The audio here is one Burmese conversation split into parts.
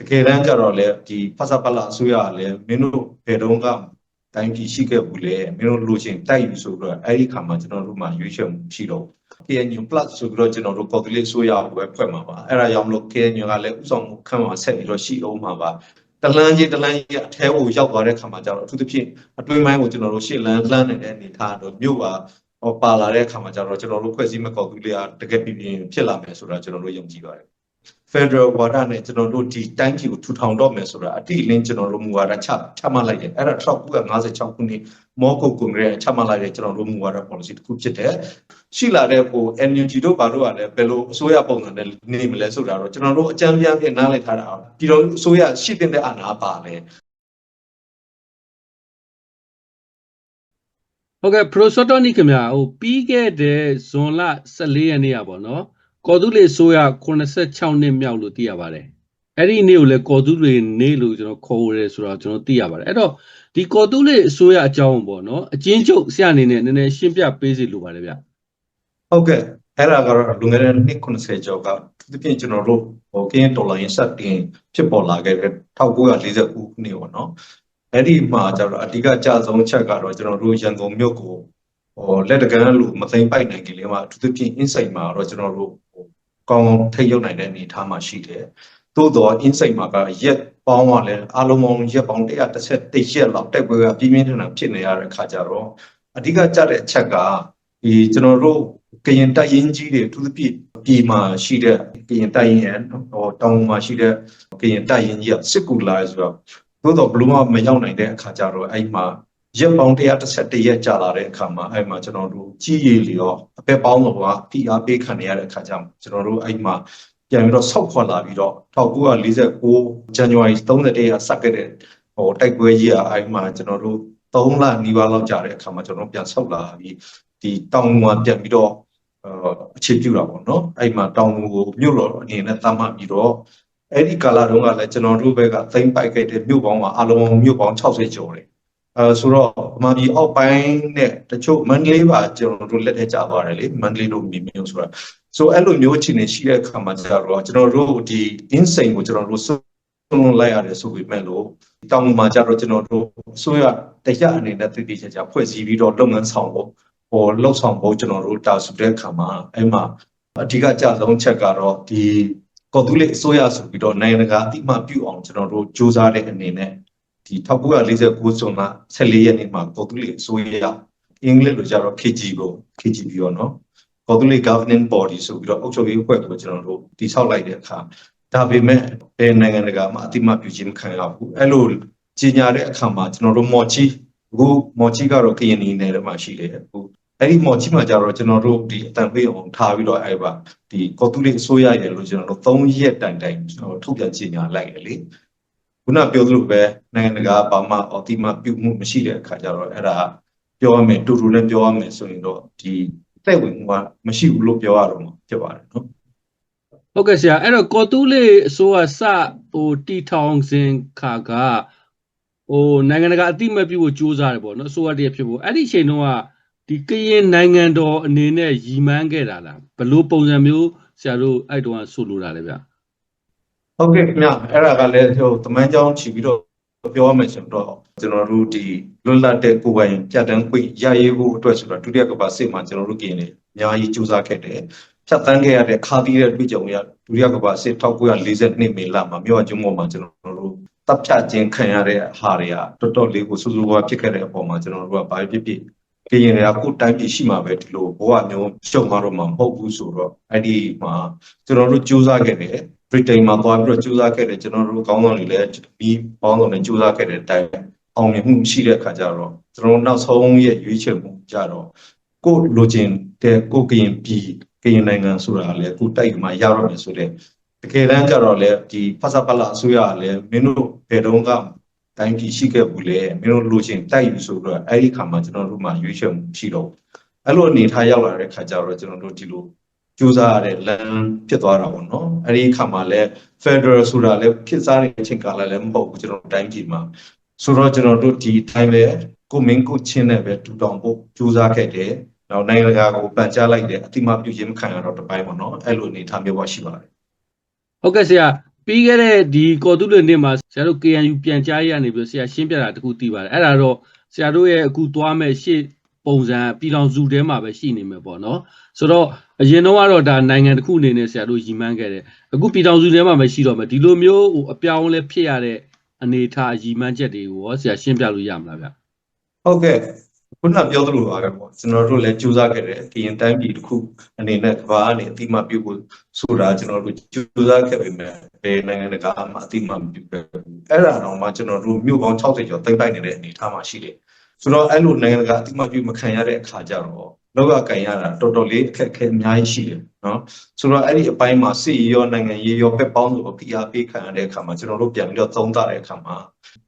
တကယ်တမ်းကျတော့လေဒီဖဆပလအစိုးရကလည်းမင်းတို့ဘယ်တော့ကတိုင်းပြည်ရှိခဲ့ဘူးလေမင်းတို့လိုချင်တိုက်ယူဆိုတော့အဲ့ဒီခါမှာကျွန်တော်တို့မှရွေးချယ်မှုရှိတော့ KNU plus ဆိုပြီးတော့ကျွန်တော်တို့ကော်တူလေးဆိုရကိုပဲဖွဲ့မှာပါအဲ့ဒါကြောင့်မလို့ KNU ကလည်းဥဆောင်မှုခံမှာဆက်ပြီးတော့ရှိအောင်မှာပါတလန်းကြီးတလန်းကြီးအထဲကိုရောက်သွားတဲ့ခါမှာကျတော့အထူးသဖြင့်အတွင်းပိုင်းကိုကျွန်တော်တို့ရှေ့လန်းလန်းနေတဲ့အနေထားတော့မြို့ပါဟောပါလာတဲ့အခါမှာကျတော့ကျွန်တော်တို့ဖွဲ့စည်းမဲ့ကော်တူလေးကတကယ်ပြင်းပြင်းဖြစ်လာမယ်ဆိုတာကျွန်တော်တို့ယုံကြည်ပါတယ် Federal ဝါဒနဲ့ကျွန်တော်တို့ဒီတိုင်းပြည်ကိုထူထောင်တော့မယ်ဆိုတာအတိအလင်းကျွန်တော်တို့မူဝါဒချချမှတ်လိုက်တယ်အဲ့ဒါ1956ခုနှစ်မော်ကုတ်ကွန်ဂရက်ချမှတ်လိုက်တဲ့ကျွန်တော်တို့မူဝါဒ policy တစ်ခုဖြစ်တယ်ရှိလာတဲ့ဟို NUG တို့ဘာတို့ကလည်းဘယ်လိုအစိုးရပုံစံနဲ့နေမလဲဆိုတာတော့ကျွန်တော်တို့အကြံပြန်ပြန်နားလည်ထားတာအောင်ပြည်တော်အစိုးရရှိတဲ့အာဏာပါလေဟုတ်ကဲ့ prosotonic ခင်ဗျာဟိုပြီးခဲ့တဲ့ဇွန်လ14ရက်နေ့อ่ะပေါ့နော် ကော်သူလေဆိုရ86နှစ်မြောက်လို့သိရပါတယ်အဲ့ဒီနေ့ကိုလည်းကော်သူလေနေ့လို့ကျွန်တော်ခေါ်ရတယ်ဆိုတော့ကျွန်တော်သိရပါတယ်အဲ့တော့ဒီကော်သူလေအစိုးရအကြောင်းပေါ့နော်အချင်းချုပ်ဆရာအနေနဲ့နည်းနည်းရှင်းပြပေးစီလိုပါတယ်ဗျဟုတ်ကဲ့အဲ့ဒါကတော့လူငယ်တဲ့နှစ်90ကျော်ကသူပြင်းကျွန်တော်တို့ဟိုကင်းဒေါ်လာရင်းဆက်တင်ဖြစ်ပေါ်လာခဲ့တဲ့1949ခုနှစ်ပေါ့နော်အဲ့ဒီမှာကျတော့အဓိကကြဆုံးချက်ကတော့ကျွန်တော်တို့ရန်ကုန်မြို့ကိုဟိုလက်တကမ်းလို့မသိမ့်ပိုက်နိုင်ကြလေးမှာအထူးသဖြင့် insight မှာတော့ကျွန်တော်တို့ဟို ကောင်းကောင်းထိတ်ရောက်နိုင်တဲ့အနေအထားမှာရှိတယ်သို့တော့ insight မှာကရက်ပေါင်းကလည်းအလုံးပေါင်းရက်ပေါင်း131ရက်လောက်တက်ပွဲကပြင်းပြင်းထန်ထန်ဖြစ်နေရတဲ့ခါကျတော့အဓိကကြတဲ့အချက်ကဒီကျွန်တော်တို့ကရင်တိုက်ရင်ကြီးတွေအထူးသဖြင့်ပြည်မှာရှိတဲ့ကရင်တိုက်ရင်ရဲ့ဟိုတောင်မှာရှိတဲ့ကရင်တိုက်ရင်ကြီးကစစ်ကူလာဆိုတော့သို့တော့ဘလူးမမရောက်နိုင်တဲ့အခါကျတော့အဲ့မှာ ရက်ပေါင်း131ရက်ကြာလာတဲ့အခါမှာအဲ့မှာကျွန်တော်တို့ကြီးရည်လျော်အပက်ပေါင်းတော့က PR ပေးခံရတဲ့အခါကျမှကျွန်တော်တို့အဲ့မှာပြန်ပြီးတော့ဆောက်ခွာလာပြီးတော့1949 January 31ရက်စခဲ့တဲ့ဟိုတိုက်ပွဲကြီးကအဲ့မှာကျွန်တော်တို့3လနီးပါးလောက်ကြာတဲ့အခါမှာကျွန်တော်တို့ပြန်ဆောက်လာပြီးဒီတောင်မှာပြန်ပြီးတော့အခြေပြုတာပေါ့နော်အဲ့မှာတောင်ကိုမြို့တော်အနေနဲ့သတ်မှတ်ပြီးတော့အဲ့ဒီကာလတုန်းကလည်းကျွန်တော်တို့ဘက်ကသိမ့်ပိုက်ခဲ့တဲ့မြို့ပေါင်းကအလုံးမြို့ပေါင်း60ကျော်တယ် အဲဆိုတော့အမှန်ကြီးအောက်ပိုင်းနဲ့တချို့မန္တလေးပါကျွန်တော်တို့လက်ထက်ကြသွားတယ်လေမန္တလေးတို့မြေမြို့ဆိုတာဆိုအဲ့လိုမျိုးအခြေအနေရှိတဲ့အခါမှာကျတော့ကျွန်တော်တို့ဒီ insane ကိုကျွန်တော်တို့ဆုံးလုံးလိုက်ရတယ်ဆိုပေမဲ့လို့တောင်မှာကျတော့ကျွန်တော်တို့အစိုးရတရားအနေနဲ့တည်တည်ချာချာဖွဲ့စည်းပြီးတော့လုပ်ငန်းဆောင်ဖို့ဟိုလှုပ်ဆောင်ဖို့ကျွန်တော်တို့တာဆူတဲ့အခါမှာအဲ့မှာအဓိကကြဆုံးချက်ကတော့ဒီကော်တူးလေးအစိုးရဆိုပြီးတော့နိုင်ငံတကာအတိအမှပြုအောင်ကျွန်တော်တို့စ조사တဲ့အနေနဲ့ ဒီ1949ဇွန်လ14ရက်နေ့မှာကော်တူးလေးအစိုးရအင်္ဂလိပ်လိုကြတော့ KG ကို KGB ရောနော်ကော်တူးလေး governing body ဆိုပြီးတော့အုပ်ချုပ်ရေးအဖွဲ့ကိုကျွန်တော်တို့တည်ဆောက်လိုက်တဲ့အခါဒါပေမဲ့ဘယ်နိုင်ငံတကာမှအတိအမှပြုခြင်းမခံရဘူးအဲ့လိုကြီးညာတဲ့အခါမှာကျွန်တော်တို့မော်ချီအခုမော်ချီကတော့ကရင်နီနယ်ထဲမှာရှိတယ်အခုအဲ့ဒီမော်ချီမှာကျတော့ကျွန်တော်တို့ဒီအတန်ပေးအောင်ထားပြီးတော့အဲ့ပါဒီကော်တူလေးအစိုးရရဲ့လို့ကျွန်တော်တို့3ရက်တိုင်တိုင်ကျွန်တော်ထုတ်ပြန်ကြေညာလိုက်တယ်လေ ခုနပြောသလိုပဲနိုင်ငံတကာဘာမှအတိမပြုမှုမရှိတဲ့အခါကျတော့အဲ့ဒါပြောရမယ်တူတူနဲ့ပြောရမယ်ဆိုရင်တော့ဒီတဲ့ဝင်ကမရှိဘူးလို့ပြောရတော့မှာဖြစ်ပါတယ်နော်ဟုတ်ကဲ့ဆရာအဲ့တော့ကော်တူလေအစိုးရစဟိုတီထောင်စဉ်ခါကဟိုနိုင်ငံတကာအတိအမတ်ပြုဖို့ကြိုးစားတယ်ပေါ့နော်အစိုးရတည်းဖြစ်ဖို့အဲ့ဒီအချိန်တုန်းကဒီကရင်နိုင်ငံတော်အနေနဲ့ရည်မှန်းခဲ့တာလားဘယ်လိုပုံစံမျိုးဆရာတို့အဲ့တုန်းကဆိုလိုတာလဲဗျ ဟုတ်ကဲ့ခင်ဗျအဲ့ဒါကလည်းဟိုတမန်ကြောင်းချီပြီးတော့ပြောရမယ်ဆိုတော့ကျွန်တော်တို့ဒီလွတ်လပ်တဲ့ကိုယ်ပိုင်ပြတ်တန်းခွင့်ရရေးဖို့အတွက်ဆိုတော့ဒုတိယကမ္ဘာစစ်မှာကျွန်တော်တို့ကရင်နေအများကြီးစူးစမ်းခဲ့တယ်ဖြတ်တန်းခဲ့ရတဲ့ခါသီးတဲ့တွေ့ကြုံရဒုတိယကမ္ဘာစစ်1942မေလမှာမြို့အကျုံးပေါ်မှာကျွန်တော်တို့တပ်ဖြတ်ခြင်းခံရတဲ့ဟာတွေကတော်တော်လေးကိုစူးစူးဝါဖြစ်ခဲ့တဲ့အပေါ်မှာကျွန်တော်တို့ကဘာဖြစ်ဖြစ်ကရင်တွေကကိုယ်တိုင်းပြည်ရှိမှာပဲဒီလိုဘဝမျိုးရှုံသွားတော့မှမဟုတ်ဘူးဆိုတော့အဲ့ဒီမှာကျွန်တော်တို့စူးစမ်းခဲ့တယ် ဗြိတိန်မှာသွားပြီးတော့ကြိုးစားခဲ့တယ်ကျွန်တော်တို့ကောင်းဆောင်တွေလည်းဒီပေါင်းဆောင်တွေကြိုးစားခဲ့တဲ့အတိုင်းအောင်မြင်မှုရှိတဲ့အခါကျတော့ကျွန်တော်တို့နောက်ဆုံးရဲ့ရွေးချယ်မှုကြတော့ကိုယ်လိုချင်တဲ့ကိုယ်ကရင်ပြည်ကရင်နိုင်ငံဆိုတာလည်းကိုယ်တိုက်မှာရတော့မယ်ဆိုတဲ့တကယ်တမ်းကျတော့လေဒီဖဆပလအစိုးရကလည်းမင်းတို့ဘယ်တော့ကတိုင်းပြည်ရှိခဲ့ဘူးလေမင်းတို့လိုချင်တိုက်ယူဆိုတော့အဲ့ဒီခါမှာကျွန်တော်တို့မှရွေးချယ်မှုရှိတော့အဲ့လိုအနေထားရောက်လာတဲ့ခါကျတော့ကျွန်တော်တို့ဒီလို ကြိုးစားရတဲ့လမ်းဖြစ်သွားတာပေါ့နော်အဲ့ဒီအခါမှာလဲ Federal ဆိုတာလဲဖြစ်စားတဲ့အချိန်ကာလလည်းမဟုတ်ဘူးကျွန်တော်တိုင်းပြည်မှာဆိုတော့ကျွန်တော်တို့ဒီတိုင်းပဲကိုမင်းကိုချင်းနဲ့ပဲတူတောင်ဖို့ကြိုးစားခဲ့တယ်နောက်နိုင်ငံတကာကိုပန်ကြားလိုက်တယ်အတိမပြုခြင်းမခံရတော့တပိုင်းပေါ့နော်အဲ့လိုအနေထားမျိုးပါရှိပါတယ်ဟုတ်ကဲ့ဆရာပြီးခဲ့တဲ့ဒီကော်တူးလွေနေ့မှာဆရာတို့ KNU ပြန်ကြားရေးကနေပြီးတော့ဆရာရှင်းပြတာတခုသိပါတယ်အဲ့ဒါတော့ဆရာတို့ရဲ့အခုသွားမဲ့ရှေ့ပုံစံပြည်တော်စုထဲမှာပဲရှိနေမယ်ပေါ့နော်ဆိုတော့ အရင်တော့ကတော့ဒါနိုင်ငံတစ်ခုအနေနဲ့ဆရာတို့ရည်မှန်းခဲ့တယ်အခုပြည်တော်စုထဲမှာပဲရှိတော့မယ်ဒီလိုမျိုးဟိုအပြောင်းအလဲဖြစ်ရတဲ့အနေအထားရည်မှန်းချက်တွေကိုရောဆရာရှင်းပြလို့ရမလားဗျဟုတ်ကဲ့ခုနပြောသလိုပါပဲပေါ့ကျွန်တော်တို့လည်းကြိုးစားခဲ့တယ်ကရင်တိုင်းပြည်တစ်ခုအနေနဲ့ကဘာအနေအတိမပြုဖို့ဆိုတာကျွန်တော်တို့ကြိုးစားခဲ့ပေမဲ့ဘယ်နိုင်ငံတကာမှအတိမမပြုခဲ့ဘူးအဲ့ဒါတော့မှကျွန်တော်တို့မြို့ပေါင်း60ကျော်သိမ့်ပိုက်နေတဲ့အနေအထားမှာရှိတယ်ဆိုတော့အဲ့လိုနိုင်ငံတကာအတိမပြုမခံရတဲ့အခါကျတော့ လောကကန်ရတာတော်တော်လေးအခက်အခဲအများကြီးရှိတယ်နော်ဆိုတော့အဲ့ဒီအပိုင်းမှာစစ်ရေးရောနိုင်ငံရေးရောပဲပေါင်းလို့ PR ပေးခံရတဲ့အခါမှာကျွန်တော်တို့ပြန်ပြီးတော့သုံးသတဲ့အခါမှာ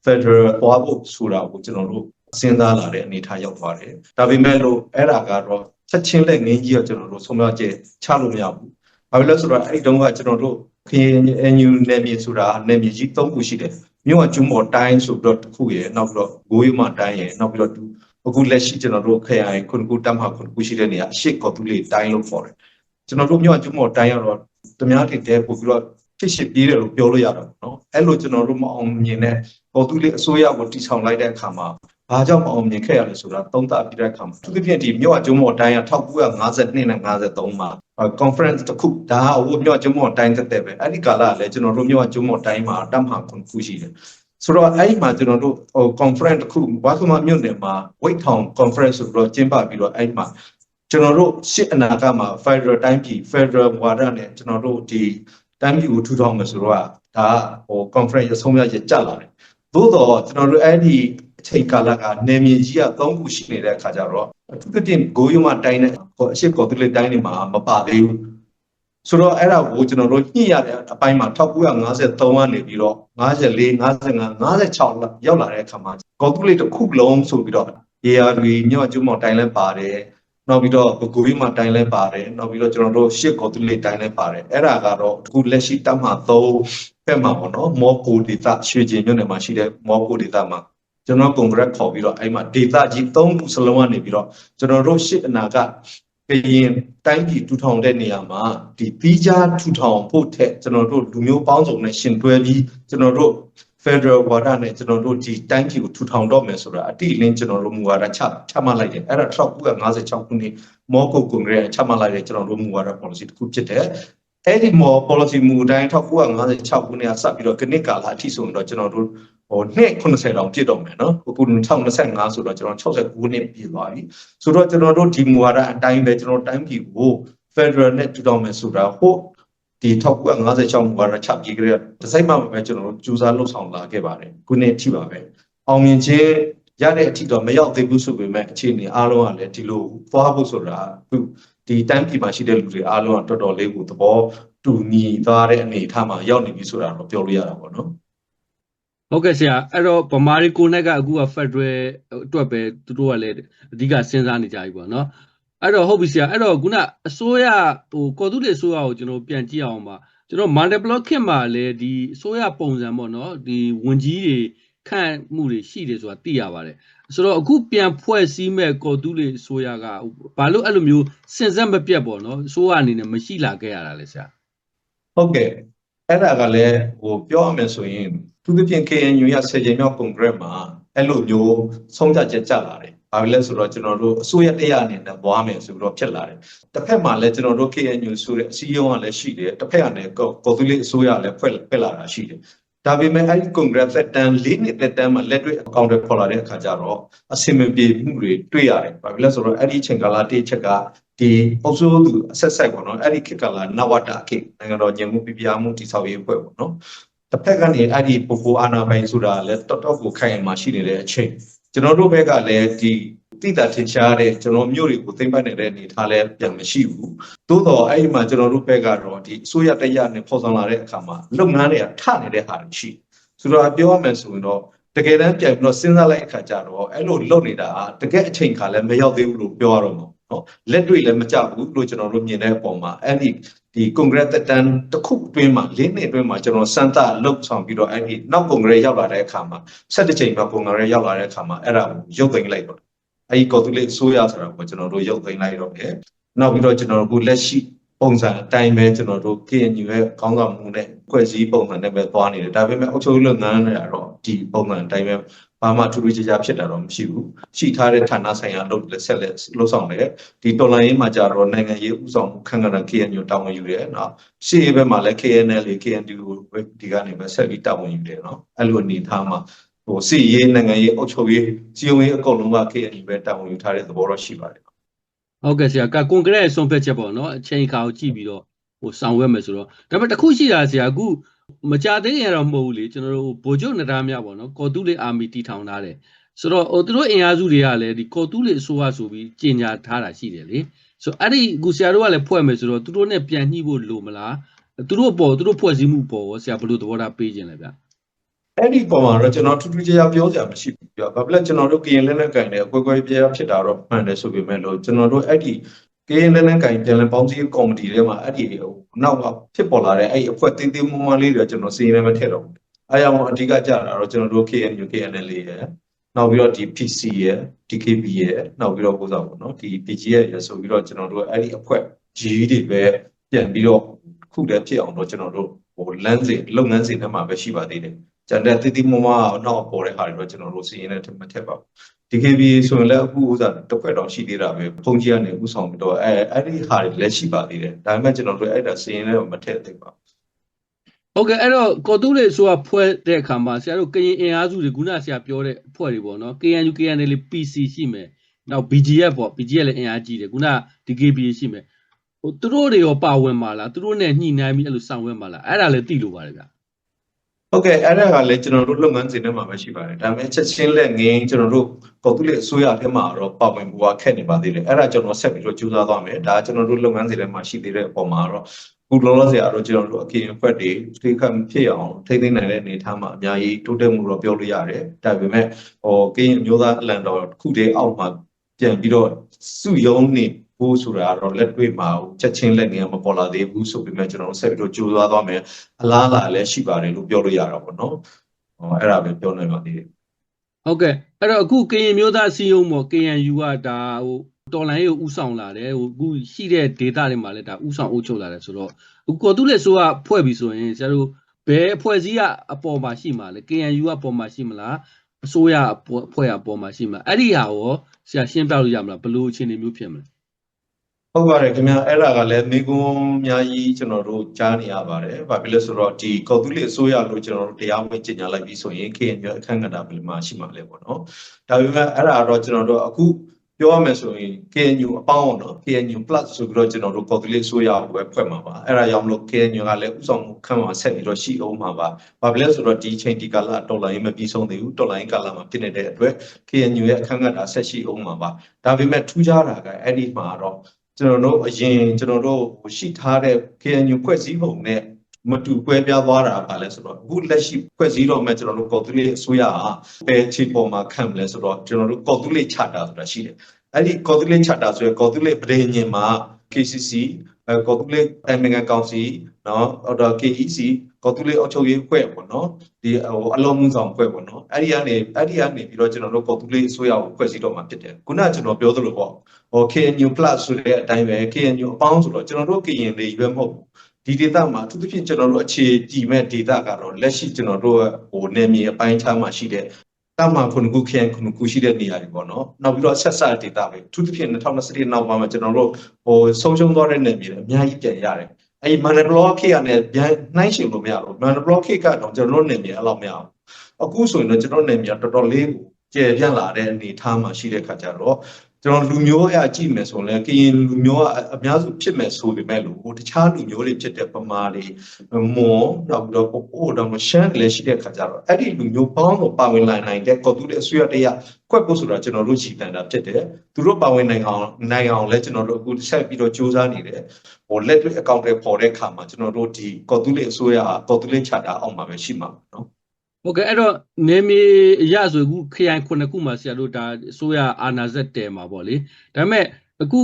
Federal သွားဖို့ဆိုတာကိုကျွန်တော်တို့စဉ်းစားလာတဲ့အနေအထားရောက်သွားတယ်။ဒါပေမဲ့လို့အဲ့ဒါကတော့ချက်ချင်းလက်ငင်းကြီးကကျွန်တော်တို့ဆုံးဖြတ်ချက်ချလို့မရဘူး။ဘာဖြစ်လဲဆိုတော့အဲ့ဒီတုန်းကကျွန်တော်တို့ KNU နယ်မြေဆိုတာနယ်မြေကြီး၃ခုရှိတယ်။မြို့ကကျွန်းပေါ်တိုင်းဆိုပြီးတော့တစ်ခုရယ်နောက်ပြီးတော့ဂိုးရုံမတိုင်းရယ်နောက်ပြီးတော့ အခုလက်ရှိကျွန်တော်တို့ခရိုင်ခုနှစ်ခုတမ်းမှာခုနှစ်ခုရှိတဲ့နေရာအရှိကော်တူလေးတိုင်းလို့ခေါ်တယ်။ကျွန်တော်တို့မြို့ကကျွန်းပေါ်တိုင်းကတော့တများတင်တဲပို့ပြီးတော့ဖြစ်ရှိပြေးတယ်လို့ပြောလို့ရတာပေါ့နော်။အဲ့လိုကျွန်တော်တို့မအောင်မြင်တဲ့ပေါ်တူလေးအစိုးရကိုတီဆောင်လိုက်တဲ့အခါမှာဘာကြောင့်မအောင်မြင်ခဲ့ရလဲဆိုတာသုံးသပ်ပြီးတဲ့အခါမှာသူသဖြင့်ဒီမြို့အကျုံးမော်တိုင်းက1952နဲ့53မှာ conference တစ်ခုဒါဟိုမြို့အကျုံးမော်တိုင်းတက်တဲ့ပဲအဲ့ဒီကာလကလည်းကျွန်တော်တို့မြို့အကျုံးမော်တိုင်းမှာတမ်းဟာခုခုရှိတယ် ဆိုတော့အဲ့ဒီမှာကျွန်တော်တို့ဟို conference တစ်ခုဝါကမမြို့နယ်မှာ White Town conference ဆိုတော့ကျင်းပပြီးတော့အဲ့ဒီမှာကျွန်တော်တို့ရှစ်အနာဂတ်မှာ Federal တိုင်းပြည် Federal ဝါဒနဲ့ကျွန်တော်တို့ဒီတိုင်းပြည်ကိုထူထောင်မယ်ဆိုတော့ဒါဟို conference ရဆုံးဖြတ်ချက်ကြလာတယ်သို့တော့ကျွန်တော်တို့အဲ့ဒီအချိန်ကာလကနေမြေကြီးက၃ခုရှိနေတဲ့အခါကျတော့အထူးသဖြင့်ဂိုးရုံမတိုင်းနဲ့ဟိုအရှိကော်တူလေးတိုင်းတွေမှာမပါသေးဘူး ဆိုတော့အဲ့ဒါကိုကျွန်တော်တို့ညှိရတဲ့အပိုင်းမှာ1953ကနေပြီးတော့54 55 56ရောက်လာတဲ့အခါမှာကော်တူလေးတစ်ခုလုံးဆိုပြီးတော့ရေယာတွေညော့ကျွန်းမော်တိုင်းလည်းပါတယ်နောက်ပြီးတော့ဂိုးရုံမတိုင်းလည်းပါတယ်နောက်ပြီးတော့ကျွန်တော်တို့ရှစ်ကော်တူလေးတိုင်းလည်းပါတယ်အဲ့ဒါကတော့အခုလက်ရှိတက်မှ3ဘက်မှာပေါ့နော်မော်ကိုဒေတာရွှေကျင်မြို့နယ်မှာရှိတဲ့မော်ကိုဒေတာမှာကျွန်တော်ကွန်ဂရက်ခေါ်ပြီးတော့အဲ့မှာဒေတာကြီး၃ခုစလုံးကနေပြီးတော့ကျွန်တော်တို့ရှစ်အနာက ကရင်တိုင်းပြည်ထူထောင်တဲ့နေရာမှာဒီပြီးကြားထူထောင်ဖို့ထက်ကျွန်တော်တို့လူမျိုးပေါင်းစုံနဲ့ရှင်တွဲပြီးကျွန်တော်တို့ Federal ဝါဒနဲ့ကျွန်တော်တို့ဒီတိုင်းပြည်ကိုထူထောင်တော့မယ်ဆိုတာအတိအလင်းကျွန်တော်တို့မူဝါဒချချမှတ်လိုက်တယ်အဲ့ဒါ1956ခုနှစ်မော်ကိုကွန်ဂရက်ချမှတ်လိုက်တဲ့ကျွန်တော်တို့မူဝါဒ policy တစ်ခုဖြစ်တယ်အဲ့ဒီမော် policy မူတိုင်း1956ခုနှစ်ကစပြီးတော့ကနစ်ကာလအထိဆိုရင်တော့ကျွန်တော်တို့ ဟိုနှစ်80တောင်ပြည့်တော့မယ်နော်အခု2025ဆိုတော့ကျွန်တော်69နှစ်ပြည့်သွားပြီဆိုတော့ကျွန်တော်တို့ဒီမူဝါဒအတိုင်းပဲကျွန်တော်တိုင်းပြည်ကို Federal နဲ့ထူထောင်မယ်ဆိုတာဟိုဒီ1956မူဝါဒချပြီးကြတဲ့ဒီစိတ်မှပဲကျွန်တော်တို့ကြိုးစားလှုပ်ဆောင်လာခဲ့ပါတယ်ခုနှစ်ထိပါပဲအောင်မြင်ခြင်းရတဲ့အထိတော့မရောက်သေးဘူးဆိုပေမဲ့အခြေအနေအားလုံးကလည်းဒီလိုသွားဖို့ဆိုတာခုဒီတိုင်းပြည်မှာရှိတဲ့လူတွေအားလုံးကတော်တော်လေးကိုသဘောတူညီသွားတဲ့အနေအထားမှာရောက်နေပြီဆိုတာတော့ပြောလို့ရတာပေါ့နော် ဟုတ်ကဲ့ဆရာအဲ့တော့ဗမာရီကိုနဲ့ကအခုက Federal အတွက်ပဲသူတို့ကလည်းအဓိကစဉ်းစားနေကြပြီပေါ့နော်အဲ့တော့ဟုတ်ပြီဆရာအဲ့တော့ခုနအစိုးရဟိုကော်တူးလေအစိုးရကိုကျွန်တော်ပြန်ကြည့်အောင်ပါကျွန်တော် multi-block ခင်မှာလည်းဒီအစိုးရပုံစံပေါ့နော်ဒီဝင်ကြီးတွေခန့်မှုတွေရှိတယ်ဆိုတာသိရပါတယ်ဆိုတော့အခုပြန်ဖွဲ့စည်းမဲ့ကော်တူးလေအစိုးရကဘာလို့အဲ့လိုမျိုးစင်စက်မပြတ်ပေါ့နော်အစိုးရအနေနဲ့မရှိလာခဲ့ရတာလဲဆရာဟုတ်ကဲ့အဲ့ဒါကလည်းဟိုပြောရမယ်ဆိုရင် သူသဖြင့် KNU ရဆယ်ကြိမ်မြောက်ကွန်ဂရက်မှာအဲ့လိုမျိုးဆုံးဖြတ်ချက်ကြလာတယ်။ဘာဖြစ်လဲဆိုတော့ကျွန်တော်တို့အစိုးရတရားအနေနဲ့သွားမယ်ဆိုပြီးတော့ဖြစ်လာတယ်။တစ်ဖက်မှာလည်းကျွန်တော်တို့ KNU ဆိုတဲ့အစည်းအရုံးကလည်းရှိတယ်။တစ်ဖက်ကလည်းကော်တူလေးအစိုးရလည်းဖွဲ့ဖွဲ့လာတာရှိတယ်။ဒါပေမဲ့အဲ့ဒီကွန်ဂရက်သက်တမ်း၄နှစ်သက်တမ်းမှာလက်တွေ့အကောင့်တွေပေါ်လာတဲ့အခါကျတော့အစင်မပြေမှုတွေတွေ့ရတယ်။ဘာဖြစ်လဲဆိုတော့အဲ့ဒီအချိန်ကာလတစ်ချက်ကဒီအုပ်စိုးသူအဆက်ဆက်ပေါ့နော်အဲ့ဒီခေတ်ကလာနဝတခေတ်နိုင်ငံတော်ညင်မှုပြပြမှုတိဆောက်ရေးအဖွဲ့ပေါ့နော် တစ်ဖက်ကနေအဲ့ဒီပူပူအာနာပိုင်ဆိုတာလည်းတော်တော်ကိုခိုင်အမှရှိနေတဲ့အချိန်ကျွန်တော်တို့ဘက်ကလည်းဒီတိတာထင်ရှားတဲ့ကျွန်တော်မျိုးတွေကိုသိမ့်ပတ်နေတဲ့အနေထားလည်းပြန်မရှိဘူးသို့တော့အဲ့ဒီမှာကျွန်တော်တို့ဘက်ကတော့ဒီအစိုးရတရားနဲ့ပေါ်ဆောင်လာတဲ့အခါမှာလုပ်ငန်းတွေကထနေတဲ့ဟာတွေရှိဆိုတော့ပြောရမယ်ဆိုရင်တော့တကယ်တမ်းပြန်ပြီးတော့စဉ်းစားလိုက်အခါကျတော့အဲ့လိုလုပ်နေတာတကယ်အချိန်ခါလည်းမရောက်သေးဘူးလို့ပြောရတော့မှာနော်လက်တွေ့လည်းမကြဘူးလို့ကျွန်တော်တို့မြင်တဲ့အပေါ်မှာအဲ့ဒီ ဒီကွန်ဂရက်တက်တန်တစ်ခုအတွင်းမှာ၄နှစ်အတွင်းမှာကျွန်တော်စမ်းသပ်လှုပ်ဆောင်ပြီးတော့အဲ့ဒီနောက်ကွန်ဂရက်ရောက်လာတဲ့အခါမှာ၁၇ချိန်မှာကွန်ဂရက်ရောက်လာတဲ့အခါမှာအဲ့ဒါကိုရုပ်သိမ်းလိုက်တော့အဲ့ဒီကော်တူလေးအစိုးရဆိုတာကိုကျွန်တော်တို့ရုပ်သိမ်းလိုက်တော့တယ်နောက်ပြီးတော့ကျွန်တော်တို့လက်ရှိပုံစံအတိုင်းပဲကျွန်တော်တို့ KNU ရဲ့ကောင်းဆောင်မှုနဲ့ဖွဲ့စည်းပုံစံနဲ့ပဲသွားနေတယ်ဒါပေမဲ့အုပ်ချုပ်ရေးလုပ်ငန်းတွေကတော့ဒီပုံစံအတိုင်းပဲ ဘာမှထူးထူးခြားခြားဖြစ်တာတော့မရှိဘူးရှိထားတဲ့ဌာနဆိုင်ရာလုပ်လက်ဆက်လက်လှုပ်ဆောင်တယ်ဒီတော်လိုင်းရေးမှာကြတော့နိုင်ငံရေးဥဆောင်မှုခန့်ခန့် KNU တာဝန်ယူတယ်နော်ရှေ့ဘက်မှာလည်း KNL KNU ကိုဒီကနေပဲဆက်ပြီးတာဝန်ယူတယ်နော်အဲ့လိုအနေထားမှာဟိုစီရေးနိုင်ငံရေးအုပ်ချုပ်ရေးစီယုံရေးအကုန်လုံးက KNU ပဲတာဝန်ယူထားတဲ့သဘောတော့ရှိပါတယ်ဟုတ်ကဲ့ဆရာကကွန်ကရစ်ဆုံးဖြတ်ချက်ပေါ့နော်အချိန်ခါကိုကြည့်ပြီးတော့ဟိုဆောင်ရွက်မယ်ဆိုတော့ဒါပေမဲ့တစ်ခုရှိတာဆရာအခု မကြသေးရင်တော့မဟုတ်ဘူးလေကျွန်တော်တို့ဗိုလ်ချုပ်နဒါမြပေါ့နော်ကော်တူးလေးအာမီတီထောင်ထားတယ်ဆိုတော့ဟိုသူတို့အင်အားစုတွေကလည်းဒီကော်တူးလေးအစိုးရဆိုပြီးကြီးညာထားတာရှိတယ်လေဆိုတော့အဲ့ဒီအခုဆရာတို့ကလည်းဖွဲ့မယ်ဆိုတော့သူတို့နဲ့ပြန်ညှိဖို့လိုမလားသူတို့ပေါ်သူတို့ဖွဲ့စည်းမှုပေါ်ရောဆရာဘယ်လိုသဘောထားပေးခြင်းလဲဗျအဲ့ဒီပုံမှာတော့ကျွန်တော်ထူးထူးခြားခြားပြောစရာမရှိဘူးပြောဘာဖြစ်လဲကျွန်တော်တို့ကရင်လက်နက်ကင်တဲ့အကွဲကွဲပြားဖြစ်တာတော့မှန်တယ်ဆိုပေမဲ့လို့ကျွန်တော်တို့အဲ့ဒီ ကရင်လက်နက်ကင်ပြန်လည်ပေါင်းစည်းကော်မတီထဲမှာအဲ့ဒီဟိုနောက်ကဖြစ်ပေါ်လာတဲ့အဲ့ဒီအဖွဲ့တင်းတင်းမွန်းမွန်းလေးတွေကျွန်တော်စီးရဲမထည့်တော့ဘူးအားကြောင့်အဓိကကြတာတော့ကျွန်တော်တို့ KNU KNL ရယ်နောက်ပြီးတော့ဒီ PC ရယ် DKB ရယ်နောက်ပြီးတော့ပို့ဆောင်ပေါ့နော်ဒီ PG ရယ်ဆိုပြီးတော့ကျွန်တော်တို့အဲ့ဒီအဖွဲ့ကြီးတွေပဲပြန်ပြီးတော့ခုတည်းဖြစ်အောင်တော့ကျွန်တော်တို့ဟိုလမ်းစဉ်လုပ်ငန်းစဉ်ထဲမှာပဲရှိပါသေးတယ် ကျန်တဲ့တိတိမမနောက်ပေါ်တဲ့ဟာတွေတော့ကျွန်တော်တို့စီးရင်လည်းမထက်ပါဘူး DKB ဆိုရင်လည်းအခုဥစားတစ်ခွက်တော့ရှိသေးတာပဲပုံကြီးကနေဥဆောင်ပြီးတော့အဲအဲ့ဒီဟာတွေလည်းရှိပါသေးတယ်ဒါပေမဲ့ကျွန်တော်တို့အဲ့ဒါစီးရင်လည်းမထက်သေးပါဘူးဟုတ်ကဲ့အဲ့တော့ကော်တူးလေးဆိုတာဖွဲ့တဲ့အခါမှာဆရာတို့ကရင်အင်အားစုတွေခုနဆရာပြောတဲ့အဖွဲ့တွေပေါ့နော် KNU KNL PC ရှိမယ်နောက် BGF ပေါ့ BGF လည်းအင်အားကြီးတယ်ခုန DKB ရှိမယ်ဟိုသူတို့တွေရောပါဝင်ပါလားသူတို့နဲ့ညှိနှိုင်းပြီးအဲ့လိုဆောင်ရွက်ပါလားအဲ့ဒါလည်းသိလို့ပါတယ်ဗျ ဟုတ်ကဲ့အဲ့ဒါကလည်းကျွန်တော်တို့လုပ်ငန်းစဉ်ထဲမှာပဲရှိပါတယ်ဒါပေမဲ့ချက်ချင်းလက်ငင်းကျွန်တော်တို့ပေါ်သူလေးအစိုးရထဲမှာတော့ပါဝင်ဖို့ကခက်နေပါသေးတယ်အဲ့ဒါကျွန်တော်ဆက်ပြီးတော့ကြိုးစားသွားမယ်ဒါကျွန်တော်တို့လုပ်ငန်းစဉ်ထဲမှာရှိသေးတဲ့အပေါ်မှာတော့ခုလောလောဆယ်ကတော့ကျွန်တော်တို့အကင်အဖွဲ့တွေထိခတ်ဖြစ်အောင်ထိသိမ်းနိုင်တဲ့အနေအထားမှာအများကြီးတိုးတက်မှုတော့ပြောလို့ရတယ်ဒါပေမဲ့ဟိုကင်းမျိုးသားအလံတော်ခုတည်းအောက်မှာပြန်ပြီးတော့စုယုံနေ ဖို့ဆိုတာကတော့လက်တွေ့မှာချက်ချင်းလက်ငင်းမပေါ်လာသေးဘူးဆိုပေမဲ့ကျွန်တော်တို့ဆက်ပြီးတော့ကြိုးစားသွားမယ်အလားအလာလည်းရှိပါတယ်လို့ပြောလို့ရတာပေါ့နော်ဟောအဲ့ဒါပဲပြောနိုင်ပါသေးတယ်ဟုတ်ကဲ့အဲ့တော့အခုကရင်မျိုးသားစီယုံပေါ့ KNU ကဒါဟိုတော်လိုင်းကိုဥဆောင်လာတယ်ဟိုအခုရှိတဲ့ data တွေမှာလည်းဒါဥဆောင်အုပ်ချုပ်လာတယ်ဆိုတော့အခုကော်တူးလေးဆိုတာဖွဲ့ပြီဆိုရင်ဆရာတို့ဘယ်အဖွဲ့အစည်းကအပေါ်မှာရှိမှာလဲ KNU ကအပေါ်မှာရှိမလားအစိုးရအဖွဲ့အပေါ်မှာရှိမှာအဲ့ဒီဟာရောဆရာရှင်းပြလို့ရမလားဘယ်လိုအခြေအနေမျိုးဖြစ်မလဲ ဟုတ်ပါတယ်ခင်ဗျာအဲ့ဒါကလည်းမိကွန်းအများကြီးကျွန်တော်တို့ကြားနေရပါတယ်။ဘာဖြစ်လဲဆိုတော့ဒီကော်တူးလေးအစိုးရလို့ကျွန်တော်တို့တရားဝင်ကြေညာလိုက်ပြီးဆိုရင် KNU အခန့်ကဏ္ဍဘယ်မှာရှိမှာလဲပေါ့နော်။ဒါပေမဲ့အဲ့ဒါတော့ကျွန်တော်တို့အခုပြောရမယ်ဆိုရင် KNU အပေါင်းတော့ KNU plus ဆိုပြီးတော့ကျွန်တော်တို့ကော်တူးလေးအစိုးရကိုပဲဖွဲ့မှာပါ။အဲ့ဒါကြောင့်မလို့ KNU ကလည်းဥဆောင်မှုခံမှာဆက်ပြီးတော့ရှိအောင်မှာပါ။ဘာဖြစ်လဲဆိုတော့ဒီချိန်ဒီကာလတော်လိုင်းမပြီးဆုံးသေးဘူး။တော်လိုင်းကာလမှာဖြစ်နေတဲ့အတွက် KNU ရဲ့အခန့်ကဏ္ဍဆက်ရှိအောင်မှာပါ။ဒါပေမဲ့ထူးခြားတာကအဲ့ဒီမှာတော့ ကျွန်တော်တို့အရင်ကျွန်တော်တို့ရှိထားတဲ့ KNU ဖွဲ့စည်းပုံနဲ့မတူကွဲပြားသွားတာပါလဲဆိုတော့အခုလက်ရှိဖွဲ့စည်းတော့မဲ့ကျွန်တော်တို့ကော်တူလေးအစိုးရဟာဘယ်ခြေပေါ်မှာခံမလဲဆိုတော့ကျွန်တော်တို့ကော်တူလေးချတာဆိုတာရှိတယ်အဲ့ဒီကော်တူလေးချတာဆိုရင်ကော်တူလေးပြည်ညင်မှာ KCC အဲ ကော်တူလေးတိုင်ပင်ခံကောင်စီနော်အော်တော့ KEC ကော်တူလေးအုပ်ချုပ်ရေးဖွဲ့ပေါ့နော်ဒီဟိုအလုံးမှုဆောင်ဖွဲ့ပေါ့နော်အဲ့ဒီကနေအဲ့ဒီကနေပြီးတော့ကျွန်တော်တို့ကော်တူလေးအစိုးရကိုဖွဲ့စည်းတော့မှာဖြစ်တယ်ခုနကကျွန်တော်ပြောသလိုပေါ့ဟို KNU plus ဆိုတဲ့အတိုင်းပဲ KNU အပေါင်းဆိုတော့ကျွန်တော်တို့ကရင်တွေရွေးမဟုတ်ဘူးဒီဒေတာမှာအထူးသဖြင့်ကျွန်တော်တို့အခြေကြည့်မဲ့ဒေတာကတော့လက်ရှိကျွန်တော်တို့ဟိုနေမြေအပိုင်းခြားမှာရှိတဲ့ တမန်ခုနှစ်ခုခရိုင်ခုနှစ်ခုရှိတဲ့နေရာတွေပေါ့နော်နောက်ပြီးတော့ဆက်ဆက်ဒေတာပဲအထူးသဖြင့်2021နောက်ပိုင်းမှာကျွန်တော်တို့ဟိုဆုံးရှုံးသွားတဲ့နေမြေတွေအများကြီးပြန်ရတယ်အဲ့ဒီမန်နဘလော့ခေတ်ကနေပြန်နှိုင်းရှင်လို့မရဘူးမန်နဘလော့ခေတ်ကတော့ကျွန်တော်တို့နေမြေအဲ့လောက်မရဘူးအခုဆိုရင်တော့ကျွန်တော်နေမြေတော်တော်လေးကိုကျေပြန့်လာတဲ့အနေအထားမှာရှိတဲ့ခါကျတော့ ကျွန်တော်လူမျိုးအရကြည့်မယ်ဆိုရင်ကရင်လူမျိုးကအများစုဖြစ်မယ်ဆိုပေမဲ့လို့တခြားလူမျိုးတွေဖြစ်တဲ့ပမာတွေမွန်နောက်ပြီးတော့ပို့ပို့တော့ရှမ်းလည်းရှိတဲ့ခါကျတော့အဲ့ဒီလူမျိုးပေါင်းကိုပါဝင်လာနိုင်တဲ့ကော်တူတဲ့အစိုးရတရားခွက်ဖို့ဆိုတာကျွန်တော်တို့ရှည်တန်တာဖြစ်တယ်သူတို့ပါဝင်နိုင်အောင်နိုင်အောင်လည်းကျွန်တော်တို့အခုဆက်ပြီးတော့စူးစမ်းနေတယ်ဟိုလက်တွေ့အကောင့်တွေပေါ်တဲ့ခါမှာကျွန်တော်တို့ဒီကော်တူလေအစိုးရကော်တူလေချတာအောက်မှာပဲရှိမှာပေါ့နော် ဟုတ်ကဲ့အဲ့တော့နေမီအရဆိုအခုခရိုင်ခုနှစ်ခုမှာဆရာတို့ဒါအစိုးရအာဏာစက်တဲမှာပေါ့လေဒါပေမဲ့အခု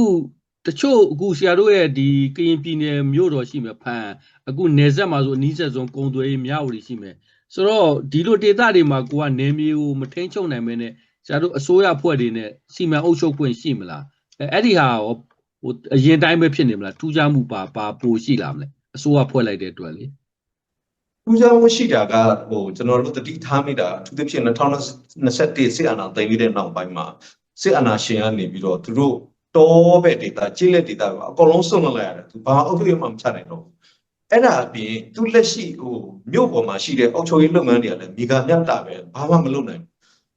တချို့အခုဆရာတို့ရဲ့ဒီကရင်ပြည်နယ်မြို့တော်ရှိမယ်ဖန်အခုနယ်ဆက်မှာဆိုအနီးဆက်ဆုံးကုံသွေးမြဝတီရှိမယ်ဆိုတော့ဒီလိုဒေသတွေမှာကိုကနေမီကိုမထိန်ချုပ်နိုင်မဲနဲ့ဆရာတို့အစိုးရဖွဲ့တွေနဲ့စီမံအုပ်ချုပ်ခွင့်ရှိမလားအဲအဲ့ဒီဟာရောဟိုအရင်တိုင်းပဲဖြစ်နေမလားထူးခြားမှုပါပါပိုရှိလာမလဲအစိုးရဖွဲ့လိုက်တဲ့အတွက်လေ ထူးခြားမှုရှိတာကဟိုကျွန်တော်တို့တတိထားမိတာအထူးသဖြင့်2021စစ်အာဏာသိမ်းပြီးတဲ့နောက်ပိုင်းမှာစစ်အာဏာရှင်ကနေပြီးတော့သူတို့တောပဲဒေတာကြီးလက်ဒေတာကအကုန်လုံးစွန့်လွတ်လိုက်ရတယ်သူဘာအုပ်ချုပ်ရေးမှမချနိုင်တော့ဘူးအဲ့ဒါအပြင်သူလက်ရှိဟိုမြို့ပေါ်မှာရှိတဲ့အုပ်ချုပ်ရေးလုပ်ငန်းတွေကလည်းမိဂမြတ်တာပဲဘာမှမလုပ်နိုင်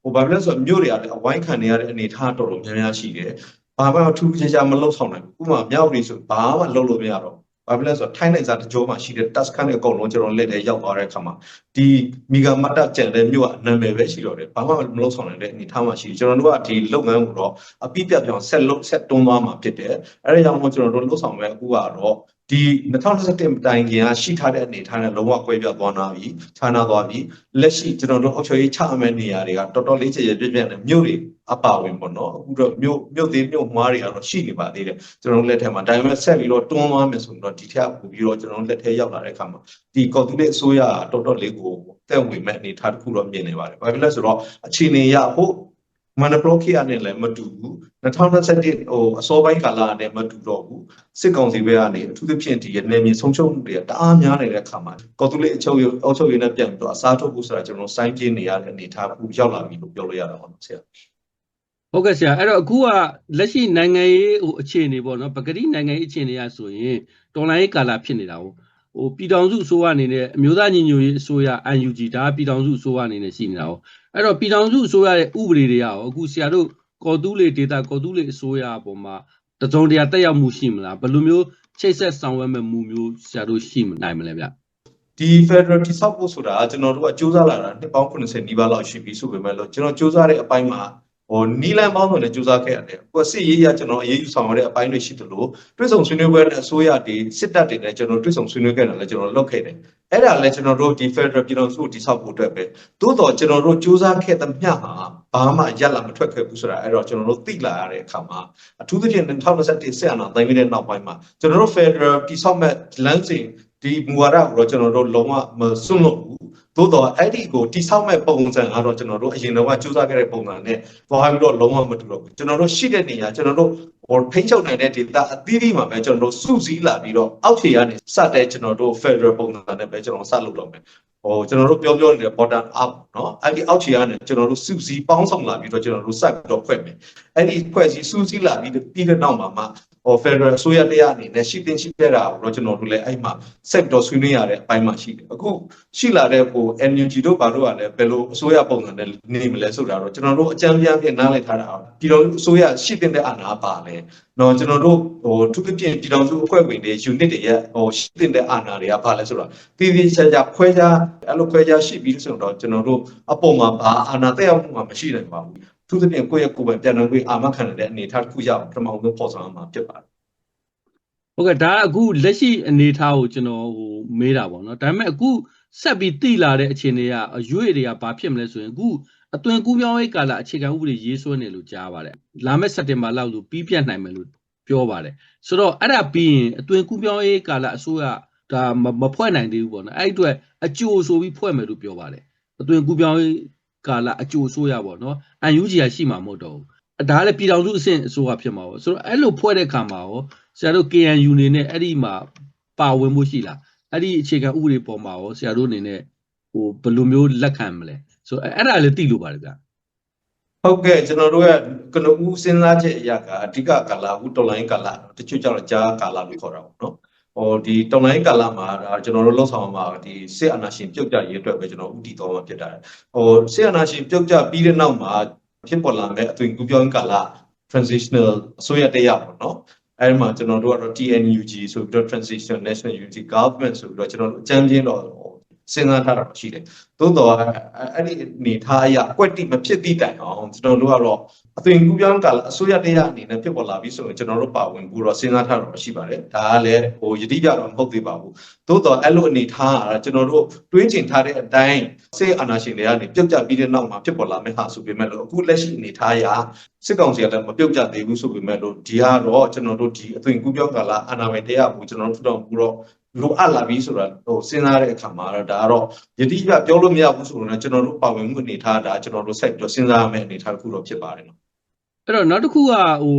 ဘူးဟိုဘာဖြစ်လဲဆိုတော့မြို့တွေကလည်းအဝိုင်းခံနေရတဲ့အနေအထားတော်တော်များများရှိတယ်ဘာမှထူးထူးခြားခြားမလုပ်ဆောင်နိုင်ဘူးဥပမာမြောက်ရီဆိုဘာမှလုပ်လို့မရတော့ ဘာဖြစ်လဲဆိုတော့ထိုင်းနိုင်ငံတကြောမှာရှိတဲ့ task ခန်းတွေအကုန်လုံးကျွန်တော်လက်ထဲရောက်သွားတဲ့အခါမှာဒီမီဂါမတ်တကျန်တဲ့မြို့ကအနာမည်ပဲရှိတော့တယ်ဘာမှမလုပ်ဆောင်နိုင်တဲ့အနေထားမှာရှိတယ်ကျွန်တော်တို့ကဒီလုပ်ငန်းကိုတော့အပိပြပြောင်းဆက်လုပ်ဆက်တွန်းသွားမှာဖြစ်တယ်အဲဒါကြောင့်မို့ကျွန်တော်တို့လုပ်ဆောင်မဲ့အခုကတော့ဒီ2021တိုင်ကင်ကရှိထားတဲ့အနေထားနဲ့လုံးဝကွဲပြားသွားနာပြီခြားနာသွားပြီလက်ရှိကျွန်တော်တို့အောက်ချော်ရေးချအမဲ့နေရာတွေကတော်တော်လေးချေချေပြည့်ပြည့်နဲ့မြို့တွေ အပါဝင်ပေါ့နော်အခုတော့မြို့မြို့သေးမြို့မွားတွေကတော့ရှိနေပါသေးတယ်ကျွန်တော်တို့လက်ထက်မှာဒါပေမဲ့ဆက်ပြီးတော့တွန်းသွားမယ်ဆိုရင်တော့ဒီထက်ပိုပြီးတော့ကျွန်တော်တို့လက်ထဲရောက်လာတဲ့အခါမှာဒီကော်တူလေးအစိုးရကတော်တော်လေးကိုတက်ဝင်မဲ့အနေအထားတစ်ခုတော့မြင်နေပါတယ်။ဘာဖြစ်လဲဆိုတော့အခြေအနေရဟုတ်မန်နပရိုခီယာနဲ့လည်းမတူဘူး2021ဟိုအစောပိုင်းကာလနဲ့မတူတော့ဘူးစစ်ကောင်စီဘက်ကနေအထူးသဖြင့်ဒီနေမြေဆုံးရှုံးမှုတွေကတအားများနေတဲ့အခါမှာကော်တူလေးအချုပ်ရအုပ်ချုပ်ရေးနဲ့ပြန်ပြီးတော့အစားထုတ်ဖို့ဆိုတာကျွန်တော်တို့စိုင်းပြင်းနေရတဲ့အနေအထားတစ်ခုရောက်လာပြီလို့ပြောလို့ရတာပါနော်ဆရာ ဟုတ်ကဲ့ဆရာအဲ့တော့အခုကလက်ရှိနိုင်ငံရေးဟိုအခြေအနေပေါ့နော်ပဂတိနိုင်ငံရေးအခြေအနေရဆိုရင်တော်လိုင်းရေးကာလဖြစ်နေတာဟုတ်ဟိုပြည်ထောင်စုအစိုးရအနေနဲ့အမျိုးသားညီညွတ်ရေးအစိုးရ UNG ဒါကပြည်ထောင်စုအစိုးရအနေနဲ့ရှိနေတာဟုတ်အဲ့တော့ပြည်ထောင်စုအစိုးရရဲ့ဥပဒေတွေရောအခုဆရာတို့ကော်တူးလေဒေတာကော်တူးလေအစိုးရအပေါ်မှာတစုံတရာတက်ရောက်မှုရှိမလားဘယ်လိုမျိုးချိတ်ဆက်ဆောင်ရွက်မဲ့မှုမျိုးဆရာတို့ရှိနိုင်မလဲဗျဒီ Federal တိဆောက်ဖို့ဆိုတာကကျွန်တော်တို့ကစူးစမ်းလာတာနှစ်ပေါင်း80နီးပါးလောက်ရှိပြီဆိုပေမဲ့လို့ကျွန်တော်စူးစမ်းတဲ့အပိုင်းမှာ ဟိုနီလန်ပေါင်းစုံနဲ့စူးစမ်းခဲ့ရတယ်။ကိုယ်စစ်ရေးရကျွန်တော်အရေးယူဆောင်ရတဲ့အပိုင်းတွေရှိသလိုတွစ်ဆုံဆွေးနွေးပွဲနဲ့အစိုးရတွေစစ်တပ်တွေနဲ့ကျွန်တော်တွစ်ဆုံဆွေးနွေးခဲ့တယ်လည်းကျွန်တော်လုပ်ခဲ့တယ်။အဲ့ဒါလည်းကျွန်တော်တို့ဒီ Federal ပြည်တော်စုတိဆောက်ဖို့အတွက်ပဲ။သို့တော့ကျွန်တော်တို့စူးစမ်းခဲ့တဲ့မြတ်ဟာဘာမှရက်လာမထွက်ခဲ့ဘူးဆိုတာအဲ့တော့ကျွန်တော်တို့သိလာရတဲ့အခါမှာအထူးသဖြင့်2021ဆက်အနာတိုင်းတဲ့နောက်ပိုင်းမှာကျွန်တော်တို့ Federal တိဆောက်မဲ့လမ်းစဉ် ဒီမူဝါဒကိုတော့ကျွန်တော်တို့လုံးဝမစွန့်လွတ်ဘူးသို့တော့အဲ့ဒီကိုတိဆောက်မဲ့ပုံစံကတော့ကျွန်တော်တို့အရင်တော့စူးစမ်းခဲ့တဲ့ပုံစံနဲ့သွားပြီးတော့လုံးဝမတူတော့ဘူးကျွန်တော်တို့ရှိတဲ့နေရာကျွန်တော်တို့ဟိုဖိန်းချုပ်နိုင်တဲ့ data အသီးသီးမှာပဲကျွန်တော်တို့စုစည်းလာပြီးတော့အောက်ခြေကနေစတဲ့ကျွန်တော်တို့ federal ပုံစံနဲ့ပဲကျွန်တော်စလုပ်တော့မယ်ဟိုကျွန်တော်တို့ပြောပြောနေတဲ့ bottom up เนาะအဲ့ဒီအောက်ခြေကနေကျွန်တော်တို့စုစည်းပေါင်းဆောင်လာပြီးတော့ကျွန်တော်တို့စပြီးတော့ဖွဲ့မယ်အဲ့ဒီဖွဲ့စည်းစုစည်းလာပြီးပြီးတဲ့နောက်မှာမှ ဟို federal အစိုးရတရားအနေနဲ့ရှိတင်ရှိတဲ့တာကိုတော့ကျွန်တော်တို့လည်းအဲ့မှာဆက်ပြီးတော့ဆွေးနွေးရတဲ့အပိုင်းမှာရှိတယ်အခုရှိလာတဲ့ဟို NUG တို့ဘာတို့ကလည်းဘယ်လိုအစိုးရပုံစံနဲ့နေမလဲဆိုတာတော့ကျွန်တော်တို့အကြံဉာဏ်ဖြင့်နားလည်ထားတာပြည်တော်အစိုးရရှိတင်တဲ့အာဏာပါလဲနော်ကျွန်တော်တို့ဟိုသူပြပြင်ပြည်တော်စုအဖွဲ့ဝင်တွေ unit တွေရဲ့ဟိုရှိတင်တဲ့အာဏာတွေကဘာလဲဆိုတော့တည်တည်ချာချာခွဲခြားအဲ့လိုခွဲခြားရှိပြီးဆိုတော့ကျွန်တော်တို့အပေါ်မှာဘာအာဏာတက်ရောက်မှုမှမရှိနိုင်ပါဘူး သူသဖြင့်ကိုယ့်ရဲ့ကိုယ်ပိုင်ပြန်လည်ပြီးအာမခံတဲ့အနေအထားတစ်ခုရအောင်ပထမဆုံးပေါ်ဆောင်မှာဖြစ်ပါတယ်ဟုတ်ကဲ့ဒါကအခုလက်ရှိအနေအထားကိုကျွန်တော်ဟိုမေးတာပေါ့နော်ဒါပေမဲ့အခုဆက်ပြီးတိလာတဲ့အခြေအနေကအရွေတွေကဘာဖြစ်မလဲဆိုရင်အခုအသွင်ကူးပြောင်းရေးကာလအခြေခံဥပဒေရေးဆွဲနေလို့ကြားပါတယ်လာမယ့်စက်တင်ဘာလောက်လို့ပြီးပြတ်နိုင်မယ်လို့ပြောပါတယ်ဆိုတော့အဲ့ဒါပြီးရင်အသွင်ကူးပြောင်းရေးကာလအစိုးရဒါမမဖွဲ့နိုင်သေးဘူးပေါ့နော်အဲ့ဒီအတွက်အကြိုဆိုပြီးဖွဲ့မယ်လို့ပြောပါတယ်အသွင်ကူးပြောင်းရေး ကာလအကြိုဆိုရပေါ့နော်အန်ယူဂျီကရှိမှာမဟုတ်တော့ဘူးဒါကလည်းပြည်တော်စုအဆင့်အစိုးရဖြစ်မှာပေါ့ဆိုတော့အဲ့လိုဖွဲ့တဲ့ခါမှာရောဆရာတို့ KNU နေနဲ့အဲ့ဒီမှာပါဝင်မှုရှိလားအဲ့ဒီအခြေခံဥပဒေပေါ်မှာရောဆရာတို့အနေနဲ့ဟိုဘယ်လိုမျိုးလက်ခံမလဲဆိုတော့အဲ့အဲ့ဒါလည်းသိလို့ပါတယ်ဗျဟုတ်ကဲ့ကျွန်တော်တို့ရဲ့ကနဦးစဉ်းစားချက်အရာကအဓိကကာလဦးတော်လိုင်းကာလတချို့ကျတော့ကြာကာလလို့ခေါ်တာပေါ့နော် ဟိုဒီတော်လိုင်းကာလမှာဒါကျွန်တော်တို့လှုပ်ဆောင်မှာဒီစစ်အာဏာရှင်ပြုတ်ကြရေးအတွက်ပဲကျွန်တော်ဥတီတော်မှာဖြစ်တာဟိုစစ်အာဏာရှင်ပြုတ်ကြပြီးတဲ့နောက်မှာဖြစ်ပေါ်လာမဲ့အသွင်ကူးပြောင်းကာလ transitional အစိုးရတရားပေါ့နော်အဲဒီမှာကျွန်တော်တို့ကတော့ TNUG ဆိုပြီးတော့ Transitional National Unity Government ဆိုပြီးတော့ကျွန်တော်တို့အကြမ်းပြင်းတော့စဉ်းစားထားတာရှိတယ်။သို့တော့အဲ့ဒီအနေထားအရအကွက်တိမဖြစ်သည့်တိုင်အောင်ကျွန်တော်တို့ကတော့အသွင်ကူးပြောင်းကာလအစိုးရတရားအနေနဲ့ဖြစ်ပေါ်လာပြီဆိုရင်ကျွန်တော်တို့ပါဝင်ပြီးတော့စဉ်းစားထားတော့ရှိပါတယ်။ဒါကလည်းဟိုယတိပြတော့မဟုတ်သေးပါဘူး။သို့တော့အဲ့လိုအနေထားကကျွန်တော်တို့တွေးကျင်ထားတဲ့အတိုင်းစေအာဏာရှင်တွေကနေပြုတ်ကျပြီးတဲ့နောက်မှာဖြစ်ပေါ်လာမယ့်ဟာဆိုပေမဲ့လို့အခုလက်ရှိအနေထားအရစစ်ကောင်စီကလည်းမပြုတ်ကျသေးဘူးဆိုပေမဲ့လို့ဒီကတော့ကျွန်တော်တို့ဒီအသွင်ကူးပြောင်းကာလအာဏာပိုင်တရားကိုကျွန်တော်တို့ထူထောင်ပြီးတော့ လိုအပ်လာပြီဆိုတာဟိုစဉ်းစားတဲ့အခါမှာတော့ဒါကတော့ယတိပြပြောလို့မရဘူးဆိုတော့ကျွန်တော်တို့ပါဝင်မှုအနေထားဒါကျွန်တော်တို့ဆက်ပြီးတော့စဉ်းစားရမယ့်အနေထားတစ်ခုတော့ဖြစ်ပါတယ်နော်အဲ့တော့နောက်တစ်ခုကဟို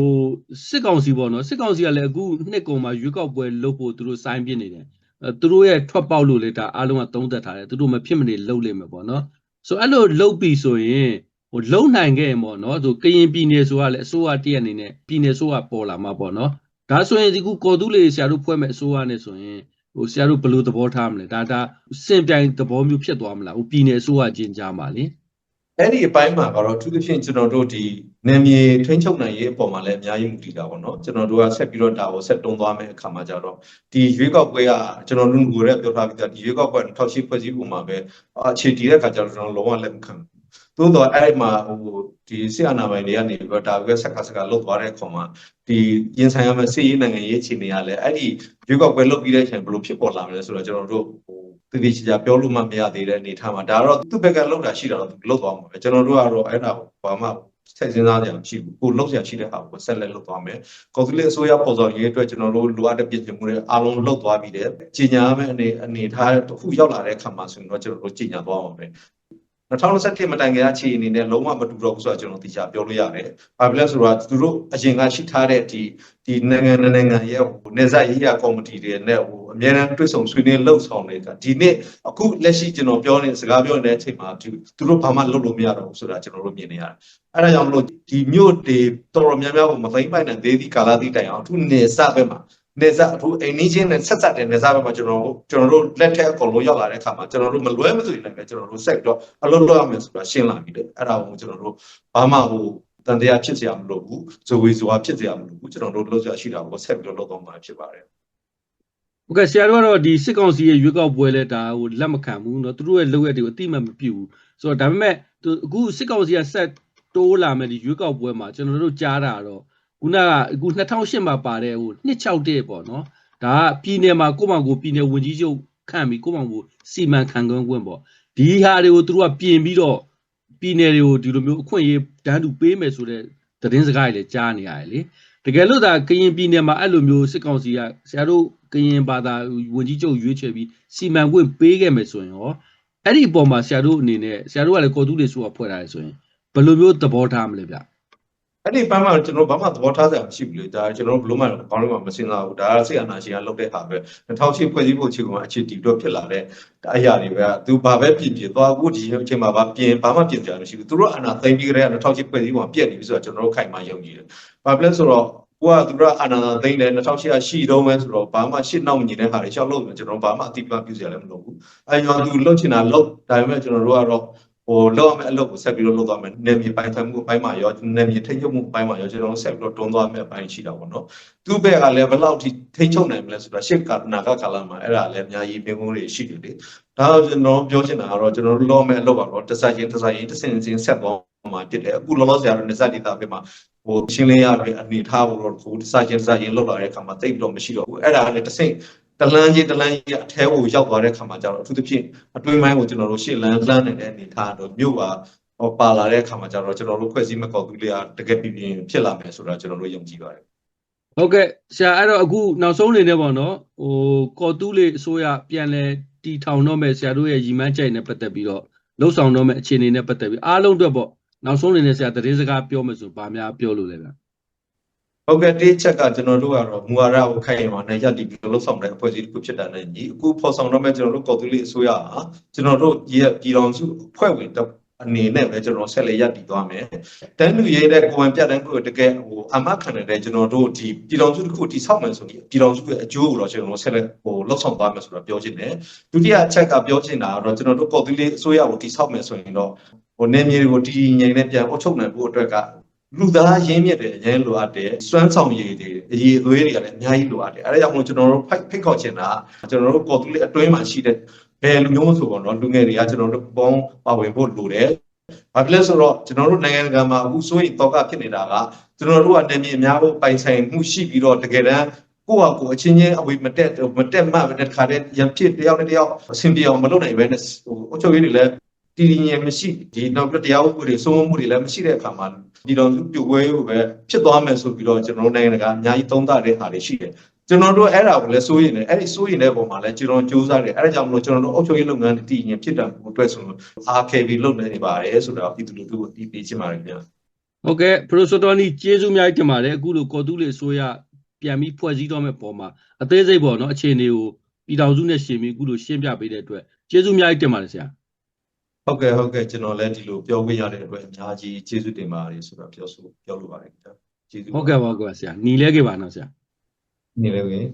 စစ်ကောင်စီပေါ့နော်စစ်ကောင်စီကလည်းအခုနှစ်ကုန်မှာရွေးကောက်ပွဲလုပ်ဖို့သူတို့စိုင်းပြနေတယ်အဲသူတို့ရဲ့ထွက်ပေါက်လို့လေဒါအားလုံးကသုံးသက်ထားတယ်သူတို့မဖြစ်မနေလုပ်လိမ့်မယ်ပေါ့နော်ဆိုအဲ့လိုလုပ်ပြီဆိုရင်ဟိုလုံနိုင်ခဲ့ရင်ပေါ့နော်သူကရင်ပြည်နယ်ဆိုတာလည်းအစိုးရတည့်ရအနေနဲ့ပြည်နယ်ဆိုတာပေါ်လာမှာပေါ့နော်ဒါဆိုရင်ဒီခုကော်တူးလေးဆရာတို့ဖွဲ့မဲ့အစိုးရနဲ့ဆိုရင် ဟိုဆရာတို့ဘယ်လိုသဘောထားမလဲဒါဒါစင်ပြိုင်သဘောမျိုးဖြစ်သွားမလားဟိုပြည်နယ်အစိုးရချင်းကြားမှာလေအဲ့ဒီအပိုင်းမှာကတော့သူသဖြင့်ကျွန်တော်တို့ဒီနေမြေထိန်းချုပ်နိုင်ရေးအပေါ်မှာလည်းအများကြီးမူတည်တာပေါ့နော်ကျွန်တော်တို့ကဆက်ပြီးတော့ဒါကိုဆက်တွန်းသွားမယ့်အခါမှာကြတော့ဒီရွေးကောက်ပွဲကကျွန်တော်တို့ငကိုရဲပြောထားပြီးသားဒီရွေးကောက်ပွဲ2008ဖွဲ့စည်းပုံမှာပဲအခြေတည်တဲ့အခါကျတော့ကျွန်တော်လုံးဝလက်မခံဘူး သို့တော့အဲ့ဒီမှာဟိုဒီစစ်အာဏာပိုင်တွေကနေပြီးတော့ဒါပဲဆက်ကဆက်ကလှုပ်သွားတဲ့အခါမှာဒီရင်ဆိုင်ရမယ့်စစ်ရေးနိုင်ငံရေးအခြေအနေကလည်းအဲ့ဒီရွေးကောက်ပွဲလုပ်ပြီးတဲ့အချိန်ဘယ်လိုဖြစ်ပေါ်လာမလဲဆိုတော့ကျွန်တော်တို့ဟိုတတိချာပြောလို့မှမရသေးတဲ့အနေအထားမှာဒါကတော့သူ့ဘက်ကလောက်တာရှိတာတော့သူလောက်သွားမှာပဲကျွန်တော်တို့ကတော့အဲ့ဒါကိုဘာမှစိတ်စဉ်းစားကြရမရှိဘူးကိုလောက်ရရှိတဲ့ဟာကိုဆက်လက်လုပ်သွားမယ်ကော်သူလေးအစိုးရပေါ်ဆောင်ရေးအတွက်ကျွန်တော်တို့လိုအပ်တဲ့ပြင်ဆင်မှုတွေအားလုံးလုပ်သွားပြီးတယ်ကြီးညာမယ့်အနေအနေထားတစ်ခုရောက်လာတဲ့အခါမှာဆိုရင်တော့ကျွန်တော်တို့ကြီးညာသွားမှာပဲ 2021မတိုင်ခင်အခြေအနေနဲ့လုံးဝမတူတော့ဘူးဆိုတော့ကျွန်တော်သိချာပြောလို့ရတယ်။ဘာဖြစ်လဲဆိုတော့သူတို့အရင်ကရှိထားတဲ့ဒီဒီနိုင်ငံနိုင်ငံရဲ့ဟိုနေဆက်ရေးရကော်မတီတွေနဲ့ဟိုအများအားတွဲဆုံဆွေးနွေးလှုပ်ဆောင်နေတာဒီနေ့အခုလက်ရှိကျွန်တော်ပြောနေစကားပြောနေတဲ့အချိန်မှာသူသူတို့ဘာမှလုပ်လို့မရတော့ဘူးဆိုတာကျွန်တော်တို့မြင်နေရတယ်။အဲဒါကြောင့်မလို့ဒီမြို့တွေတော်တော်များများကိုမသိမ့်ပိုင်တဲ့ဒေသီကာလာတိတိုင်အောင်သူနေစဘက်မှာ နေစားအခုအိမ်နီးချင်းနဲ့ဆက်ဆက်တဲ့နေစားဘက်မှာကျွန်တော်တို့ကျွန်တော်တို့လက်ထက်အကုန်လုံးရောက်လာတဲ့အခါမှာကျွန်တော်တို့မလွဲမသွေနိုင်ပဲကျွန်တော်တို့ဆက်ပြီးတော့အလုပ်လုပ်ရမယ်ဆိုတာရှင်းလာပြီတဲ့အဲ့ဒါကိုကျွန်တော်တို့ဘာမှဟိုတန်တရားဖြစ်เสียမလို့ဘူးဇဝေဇဝါဖြစ်เสียမလို့ဘူးကျွန်တော်တို့လုပ်ရရှိတာကိုဆက်ပြီးတော့လုပ်တော့မှာဖြစ်ပါတယ် ဟုတ်ကဲ့ဆရာတို့ကတော့ဒီစစ်ကောင်စီရဲ့ရွေးကောက်ပွဲလဲဒါဟိုလက်မခံဘူးเนาะသူတို့ရဲ့လုပ်ရက်တွေကိုအတိမတ်မပြုဘူးဆိုတော့ဒါပေမဲ့သူအခုစစ်ကောင်စီကဆက်တိုးလာမယ်ဒီရွေးကောက်ပွဲမှာကျွန်တော်တို့ကြားတာတော့ ခုနကအခု2008မှာပါတဲ့ဟို261ပေါ့နော်ဒါကပြည်နယ်မှာကိုမောင်ကိုပြည်နယ်ဝန်ကြီးချုပ်ခန့်ပြီးကိုမောင်ကိုစီမံခန့်ခွဲခွင့်ပေါ့ဒီဟာတွေကိုသူတို့ကပြင်ပြီးတော့ပြည်နယ်တွေကိုဒီလိုမျိုးအခွင့်အရေးတန်းတူပေးမယ်ဆိုတဲ့သတင်းစကားတွေလည်းကြားနေရတယ်လေတကယ်လို့သာကရင်ပြည်နယ်မှာအဲ့လိုမျိုးစစ်ကောင်စီကဆရာတို့ကရင်ဘာသာဝန်ကြီးချုပ်ရွေးချယ်ပြီးစီမံခွင့်ပေးခဲ့မယ်ဆိုရင်ရောအဲ့ဒီအပေါ်မှာဆရာတို့အနေနဲ့ဆရာတို့ကလည်းကော်တူးတွေဆိုတာဖွဲ့ထားတယ်ဆိုရင်ဘယ်လိုမျိုးသဘောထားမလဲဗျ အဲ့ဒီဘက်မှာကျွန်တော်ဘာမှသဘောထားစရာမရှိဘူးလေဒါကျွန်တော်တို့ဘလို့မှဘာလို့မှမစင်စားဘူးဒါကစိတ်အနာရှင်ကလုပ်တဲ့ဟာပဲ2008ဖွဲ့စည်းဖို့အခြေခံအခြေတည်တော့ဖြစ်လာတဲ့အရာတွေပဲသူဘာပဲပြင်ပြင်သွားအခုဒီအချိန်မှာဘာပြင်ဘာမှပြင်ကြမရှိဘူးသူတို့အနာသိမ့်ပြီးကြတဲ့2008ဖွဲ့စည်းပုံပြက်နေပြီဆိုတော့ကျွန်တော်တို့ခိုင်မာယုံကြည်တယ်ဘာဖြစ်လဲဆိုတော့ကိုကသူတို့အာနာသိမ့်တယ်2008ကရှိတော့မယ်ဆိုတော့ဘာမှရှစ်နောက်မညီတဲ့ဟာတွေရှောက်လို့ကျွန်တော်ဘာမှအတိအကျပြုစရာလည်းမလိုဘူးအဲကြောင့်သူလှုပ်ချင်တာလှုပ်ဒါပေမဲ့ကျွန်တော်တို့ကတော့ ဟိုလောက်ရမယ့်အလုပ်ကိုဆက်ပြီးတော့လုပ်သွားမယ်။နေမြေပိုင်ဆိုင်မှုအပိုင်းမှာရောနေမြေထိန်းချုပ်မှုအပိုင်းမှာရောကျွန်တော်တို့ဆက်ပြီးတော့တွန်းသွားမယ့်အပိုင်းရှိတာပေါ့နော်။သူ့ဘက်ကလည်းဘယ်လောက်ထိထိန်းချုပ်နိုင်မလဲဆိုတာရှစ်ကနာကကာလမှာအဲ့ဒါလည်းအများကြီးပြင်ကုန်တွေရှိတယ်လေ။ဒါတော့ကျွန်တော်ပြောချင်တာကတော့ကျွန်တော်တို့လောက်ရမယ့်အလုပ်ကတော့တစ်ဆိုင်ချင်းတစ်ဆိုင်ချင်းတစ်ဆင့်ချင်းဆက်သွားမှာဖြစ်တယ်။အခုလောလောဆယ်ကတော့နေဆက်ဒေတာဘက်မှာဟိုရှင်းလင်းရတဲ့အနေထားကိုတော့ကိုတစ်ဆိုင်ချင်းတစ်ဆိုင်ချင်းလောက်လာတဲ့အခါမှာတိတ်ပြီးတော့မရှိတော့ဘူး။အဲ့ဒါလည်းတစ်ဆင့် တလန်းကြီးတလန်းကြီးအထဲကိုရောက်သွားတဲ့ခါမှာကျတော့အထူးသဖြင့်အတွင်းပိုင်းကိုကျွန်တော်တို့ရှေ့လန်းလန်းနေတဲ့အနေအထားတော့မြို့ပါဟောပါလာတဲ့အခါမှာကျတော့ကျွန်တော်တို့ဖွဲ့စည်းမကောက်သူလေးကတကယ်ပြင်းပြင်းဖြစ်လာမယ်ဆိုတာကျွန်တော်တို့ယုံကြည်ပါတယ်ဟုတ်ကဲ့ဆရာအဲ့တော့အခုနောက်ဆုံးအနေနဲ့ပေါ့နော်ဟိုကော်တူးလေးအစိုးရပြန်လဲတီထောင်တော့မဲ့ဆရာတို့ရဲ့ရီမန်းကြိုက်နဲ့ပတ်သက်ပြီးတော့လှုပ်ဆောင်တော့မဲ့အခြေအနေနဲ့ပတ်သက်ပြီးအားလုံးအတွက်ပေါ့နောက်ဆုံးအနေနဲ့ဆရာသတင်းစကားပြောမယ်ဆိုဗာများပြောလို့လဲဗျ ဟုတ်ကဲ့ဒီချက်ကကျွန်တော်တို့ကတော့မူဝါဒကိုခိုင်မာနဲ့ရပ်တည်ပြီးလှုပ်ဆောင်တဲ့အဖွဲ့အစည်းတစ်ခုဖြစ်တာနဲ့ညီအခုဖော်ဆောင်တော့မဲ့ကျွန်တော်တို့ကော်သူလေးအစိုးရဟာကျွန်တော်တို့ရဲ့ပြည်တော်စုအဖွဲ့ဝင်တစ်အနေနဲ့ပဲကျွန်တော်ဆက်လက်ရပ်တည်သွားမယ်။တန်းလူရေးတဲ့ကိုယ်ပိုင်ပြတ်တန်းကိုတကယ်ဟိုအမခံနေတဲ့ကျွန်တော်တို့ဒီပြည်တော်စုတစ်ခုတိဆောက်မယ်ဆိုရင်ပြည်တော်စုရဲ့အကျိုးကိုတော့ကျွန်တော်တို့ဆက်လက်ဟိုလှုပ်ဆောင်သွားမယ်ဆိုတော့ပြောချင်တယ်။ဒုတိယအချက်ကပြောချင်တာကတော့ကျွန်တော်တို့ကော်သူလေးအစိုးရကိုတိဆောက်မယ်ဆိုရင်တော့ဟိုနေမြေတွေကိုတည်ငြိမ်နဲ့ပြန်အုပ်ချုပ်နိုင်ဖို့အတွက်က လူသားရင်းမြစ်တယ်အရင်လိုအပ်တယ်စွမ်းဆောင်ရည်တွေအရေးအသွေးတွေကလည်းအများကြီးလိုအပ်တယ်အဲဒါကြောင့်မို့ကျွန်တော်တို့ဖိတ်ဖိတ်ခေါ်ချင်တာကျွန်တော်တို့ကော်တူလေးအတွင်းမှာရှိတဲ့ဘယ်လူမျိုးမဆိုပေါ့နော်လူငယ်တွေကကျွန်တော်တို့ပေါင်းပါဝင်ဖို့လိုတယ်။ဘာဖြစ်လဲဆိုတော့ကျွန်တော်တို့နိုင်ငံတကာမှာအခုဆိုရင်တော့ကဖြစ်နေတာကကျွန်တော်တို့ကနေမြေအများဖို့ပိုင်ဆိုင်မှုရှိပြီးတော့တကယ်တမ်းကိုယ့်ဟာကိုယ်အချင်းချင်းအဝေးမတက်မတက်မှမတက်ခါတဲ့ရံဖြစ်တယောက်နဲ့တယောက်အဆင်ပြေအောင်မလုပ်နိုင်ပဲနဲ့ဟိုအချုပ်ရည်တွေလည်း တည်တည်ငြိမ်မရှိဒီနောက်ပြီးတရားဥပဒေစိုးမိုးမှုတွေလည်းမရှိတဲ့အခါမှာဒီတော့ပြိုကွဲကိုပဲဖြစ်သွားမယ်ဆိုပြီးတော့ကျွန်တော်တို့နိုင်ငံတကာအများကြီးသုံးသတဲ့ဟာတွေရှိတယ်ကျွန်တော်တို့အဲ့ဒါကိုလည်းစိုးရင်လည်းအဲ့ဒီစိုးရင်တဲ့ပုံမှာလည်းကျွန်တော်စူးစမ်းတယ်အဲ့ဒါကြောင့်မလို့ကျွန်တော်တို့အုပ်ချုပ်ရေးလုပ်ငန်းတည်ငြိမ်ဖြစ်တာကိုအတွက်ဆိုလို့အားခဲပြီးလုပ်နေပါတယ်ဆိုတာပြည်သူလူထုကိုတည်ပြီးချင်ပါတယ်ခင်ဗျာဟုတ်ကဲ့ပရိုဆိုတော်နီကျေးဇူးအများကြီးတင်ပါတယ်အခုလိုကော်တူးလေးအစိုးရပြန်ပြီးဖွဲ့စည်းတော့မဲ့ပုံမှာအသေးစိတ်ပေါ့နော်အခြေအနေကိုပြည်တော်စုနဲ့ရှင်ပြီးအခုလိုရှင်းပြပေးတဲ့အတွက်ကျေးဇူးအများကြီးတင်ပါတယ်ဆရာ ဟုတ်ကဲ့ဟုတ်ကဲ့ကျွန်တော်လည်းဒီလိုပြောခွင့်ရတဲ့အတွက်အများကြီးကျေးဇူးတင်ပါတယ်ဆိုတော့ပြောဆိုပြောလိုပါတယ်ခင်ဗျာကျေးဇူးဟုတ်ကဲ့ပါဟုတ်ကဲ့ပါဆရာညီလဲခဲ့ပါနော်ဆရာနေလည်း